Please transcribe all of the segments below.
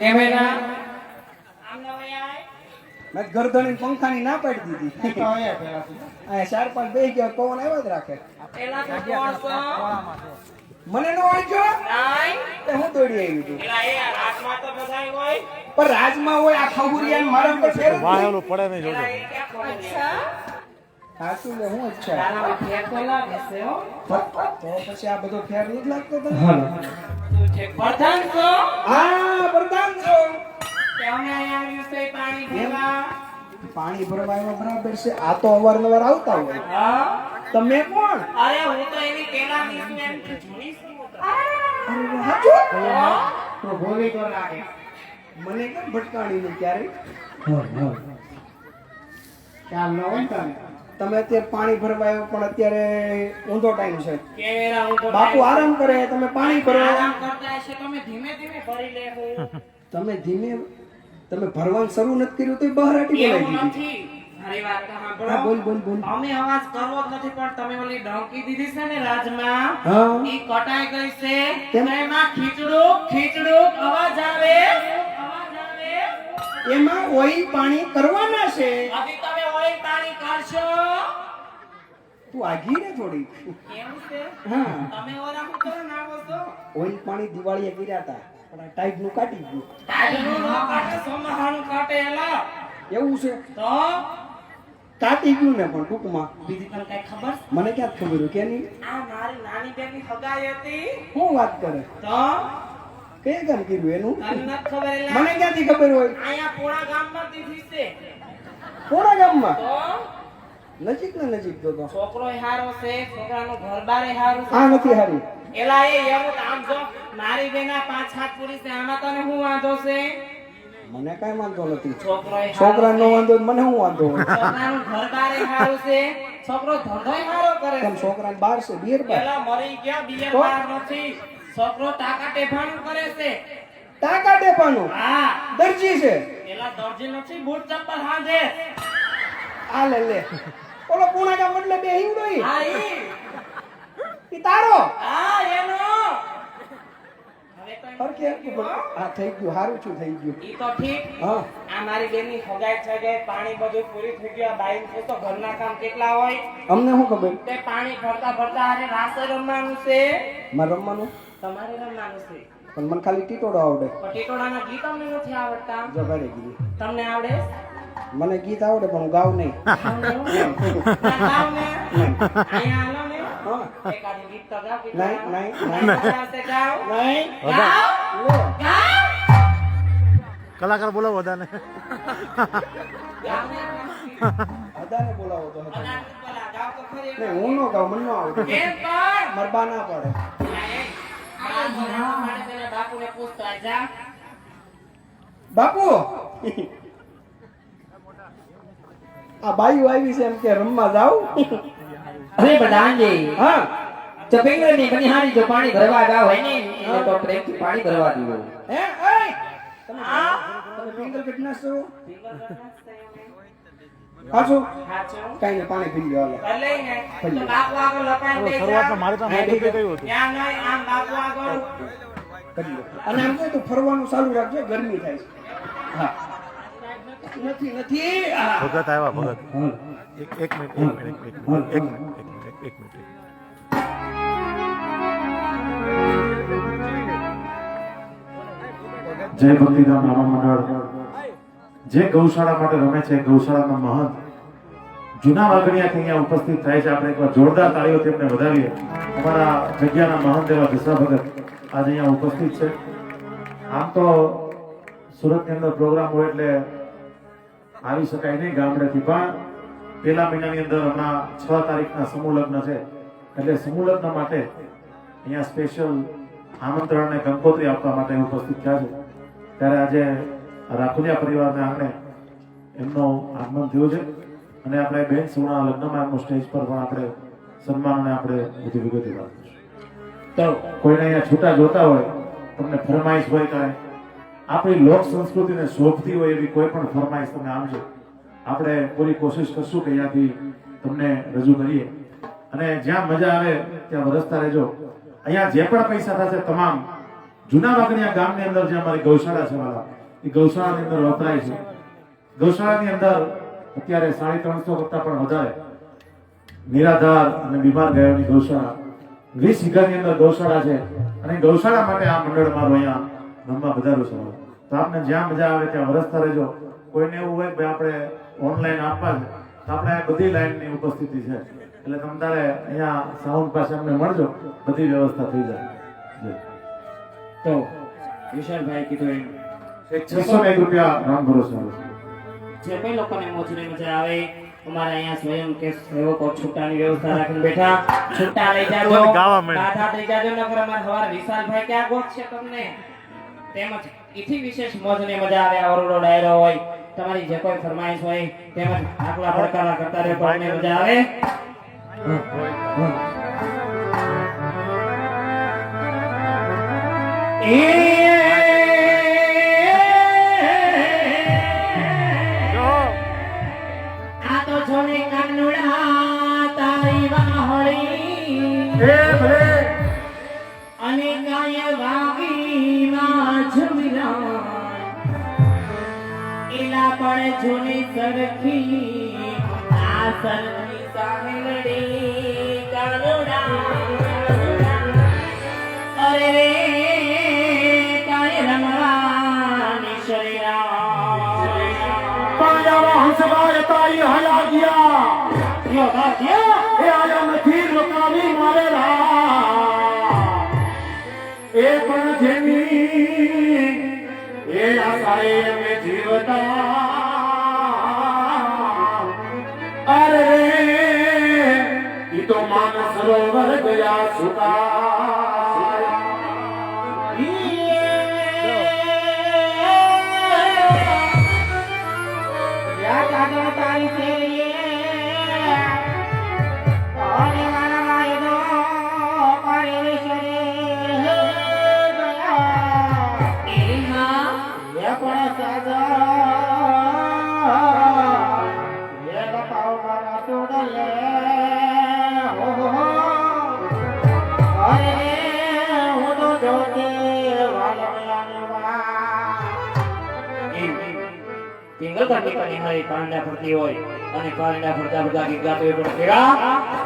વયાય મેં ગરદણી પંખાની ના પાડી દીધી. ચાર પાંચ બે ગયા પવન આવ્યા જ રાખે? મને નો. તે હું દોડી આવી છું. પણ રાજમાં હોય આ ખબુરિયા મારા પર પડે નહીં પેલા જોજો એ ક્યાં ખોલે છે? સાચું લે હું જ છે ફેર તો લાગે છે, હો. તો પછી આ બધો ફેર નહીં લાગતો તને પ્રધાન છો? હા પ્રધાન છો કેમને આવ્યું છે પાણી ભરવા? પાણી ભરવા એમાં બરાબર છે આ તો અવારનવાર આવતા હોય હા? તમે કોણ અરે હું તો એની પેલા છું, એમ તો છું તો. અરે તો ભોલી લાગે. મને કેમ ભટકાણી નહીં ક્યારે ચાલ ન હોય ને તમે. તમે અત્યારે પાણી ભરવા આવ્યો પણ અત્યારે ઊંધો ટાઈમ છે. બાપુ આરામ કરે તમે પાણી ભરો. તમે ધીમે ધીમે ભરી લેવું તમે ધીમે તમે ભરવાનું શરૂ નથી કર્યું તો બહાર હટી બોલાવી દીધી નથી. વાત હા બોલ બોલ બોલ. અમે અવાજ કરવો જ નથી પણ તમે ઓલી ડોંકી દીધી છે ને રાજમાં ઈ કટાઈ ગઈ છે. કેમ? એમાં ખીચડું ખીચડું અવાજ આવે. અવાજ આવે એમાં ઓઈ પાણી કરવાના છે. હજી તમે કરશો તું આગી ને થોડી. એવું છે? હા. તમે ઓરા હું કરો ના બોલતો ઓઈ પાણી દિવાળીએ કર્યા હતા પણ આ ટાઈટનું કાઢી ગયું. તાજનું ન કાટે સોમહાનું કાટે એલા એવું છે? તો? કાટી ગયું ને પણ ટૂંકમાં. બીજી તને કઈ ખબર? મને ક્યાં ખબર કે નહીં? આ મારી નાની બેનની હગાઈ હતી. હું વાત કરે? તો? કે કામ કીધું એનું? ખબર મને ક્યાંથી ખબર હોય? અહીંયા પોળા ગામમાં દીધી છે. કોના ગામમાં નજીક ને નજીક તો છોકરો હારો છે છોકરાનો ઘર બારે હારું છે. આ નથી હારી. એલા એ એવું આમ જો મારી બેના પાંચ સાત પૂરી છે આમાં તને હું વાંધો છે? મને કઈ વાંધો નથી. છોકરો નો વાંધો મને શું વાંધો છોકરાનું ઘર બારે હારું છે. છોકરો ધંધોય હારો કરે છે? છોકરા બાર છે? Beer bar? એલા મરી ગયા બિયર? બાર નથી. છોકરો ટાકા ટેફાણું કરે છે. ટાકા ટેપાનું હા. દરજી છે. પેલા દરજી નથી બૂટ ચપ્પલ હાંધે આ લે લે. ઓલો પૂણા ગામ એટલે બે હિંગડો ઈ. હા ઈ. તારો? હા એનો. હા. થઈ ગયું હારું છું થઈ ગયું. ઈ તો ઠીક. હા. આ મારી બેનની ફગાઈ થઈ ગઈ પાણી બધું પૂરી થઈ ગયું. બાઈન બાઈ છે તો ઘરના કામ કેટલા હોય? અમને શું ખબર? તે પાણી ભરતા ભરતા આને રાસ રમવાનું છે. મારે રમવાનું? તમારે રમવાનું છે. પણ મને ખાલી ટીટોડો આવડે. પણ ટીટોળાના ગીત અમને નથી આવડતા. જો ઘરે ગીત. તમને આવડે? મને ગીત આવડે પણ હું ગાવ નહીં. કલાકાર બોલાવો બધાને ગાઓ બોલાવો તો હું નો ગાવ મને નો આવડે. કેમ પણ? મારા બા ના પડે. બાપુ આ બાયુ આવી છે એમ કે રમવા જાવ અરે પ્રધાનજી હા. ચપેન્દ્રની બનિહારી જો પાણી ભરવા ગયા હે ને તો પ્રેમથી પાણી ભરવા દીધું. હે એય તમે તમે પિંગલ કેટલા છો. પાછું સાચું. કઈ પાણી પી લ્યો હાલો. ને. મારે તો માહિતી કઈ હતું? ત્યાં નહીં, આમ બાપુ આગળ. કરી લો અને એમ કહે તો ફરવાનું ચાલુ રાખજો ગરમી થાય છે. હા. નથી નથી. ભગત આવ્યા ભગત. એક એક મિનિટ એક મિનિટ એક મિનિટ એક મિનિટ એક મિનિટ એક મિનિટ. જય ભક્તિધામ રામા મંડળ. જે ગૌશાળા માટે રમે છે ગૌશાળાના મહંત જૂના વાગડિયાથી અહીંયા ઉપસ્થિત થાય છે. આપણે એકવાર જોરદાર તાળીઓ તેમને વધાવીએ અમારા જગ્યાના મહાન દેવા દિશા ભગત આજે અહીંયા ઉપસ્થિત છે. આમ તો સુરતની અંદર પ્રોગ્રામ હોય એટલે આવી શકાય નહીં ગામડેથી, પણ પેલા મહિનાની અંદર હમણાં છ તારીખના સમૂહ લગ્ન છે. એટલે સમૂહ લગ્ન માટે અહીંયા સ્પેશિયલ આમંત્રણ અને કંકોત્રી આપવા માટે ઉપસ્થિત થયા છે. ત્યારે આજે રાખુલિયા પરિવારને આપણે એમનો આગમન થયું છે. અને આપણે બેન સોના લગ્નમાં એમનું સ્ટેજ પર પણ આપણે સન્માનને આપણે બધી વિગતે તો કોઈને અહીંયા છૂટા જોતા હોય, તમને ફરમાઈશ હોય કાંઈ, આપણી લોક સંસ્કૃતિને શોભતી હોય એવી કોઈ પણ ફરમાઈશ તમે આમજો આપણે પૂરી કોશિશ કરશું કે અહીંયાથી તમને રજૂ કરીએ. અને જ્યાં મજા આવે ત્યાં વરસતા રહેજો. અહીંયા જે પણ પૈસા થશે તમામ જૂના વાગણીયા ગામની અંદર જે અમારી ગૌશાળા છે વાલા, એ ગૌશાળાની અંદર વપરાય છે. ગૌશાળાની અંદર અત્યારે સાડી ત્રણસો કરતા પણ વધારે નિરાધાર અને બીમાર ગાયોની ગૌશાળા. વીસ વીઘાની અંદર ગૌશાળા છે. અને ગૌશાળા માટે આ મંડળ મારું અહીંયા રમવા વધારો છે. તો આપને જ્યાં મજા આવે ત્યાં વરસતા રહેજો. કોઈને એવું હોય કે આપણે ઓનલાઈન આપવા છે તો આપણે આ બધી લાઈનની ઉપસ્થિતિ છે. એટલે તમે તારે અહીંયા સાઉન્ડ પાસે અમને મળજો બધી વ્યવસ્થા થઈ જાય. તો વિશાલભાઈ કીધું એમ. એક છસો ને એક રૂપિયા રામ ભરોસો. જે કોઈ લોકોને મોજની મજા આવે અમારે અહીંયા સ્વયં કે સેવકો છૂટાની વ્યવસ્થા રાખીને બેઠા. છૂટા લઈ જાજો? બાધા લઈ જાજો નગર અમાર હવાર વિશાલભાઈ ક્યાં ગોતશે તમને? તેમજ એથી વિશેષ મોજની મજા આવે ઓરડો ડાયરો હોય તમારી જે કોઈ ફરમાઈશ હોય તેમજ આકલા પડકારા કરતા રહે પણ મજા આવે. સરખી સાંગડી કાનુડા અરે રે કાય રમવાની શરીરા પાયામાં હંસભાઈ તારી હલા ગયા યો બાત્યા એ આયા નથી રોકાવી મારેલા એ પણ જેની એ આશાએ અમે જીવતા সুতা પિંગલ કાઢી કાઢી પાંડા ફરતી હોય, અને પાંડા ફરતા ફરતા ગીત ગાતો હોય પણ કેવા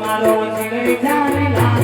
મારો જીગર જાન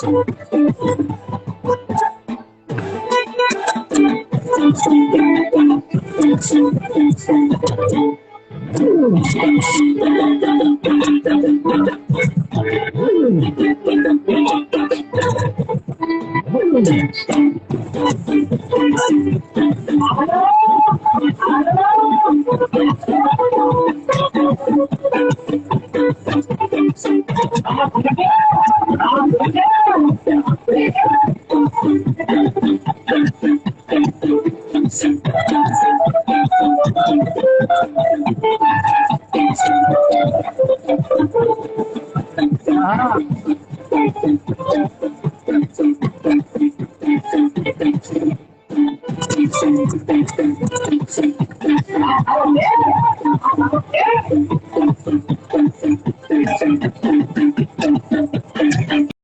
Thank you.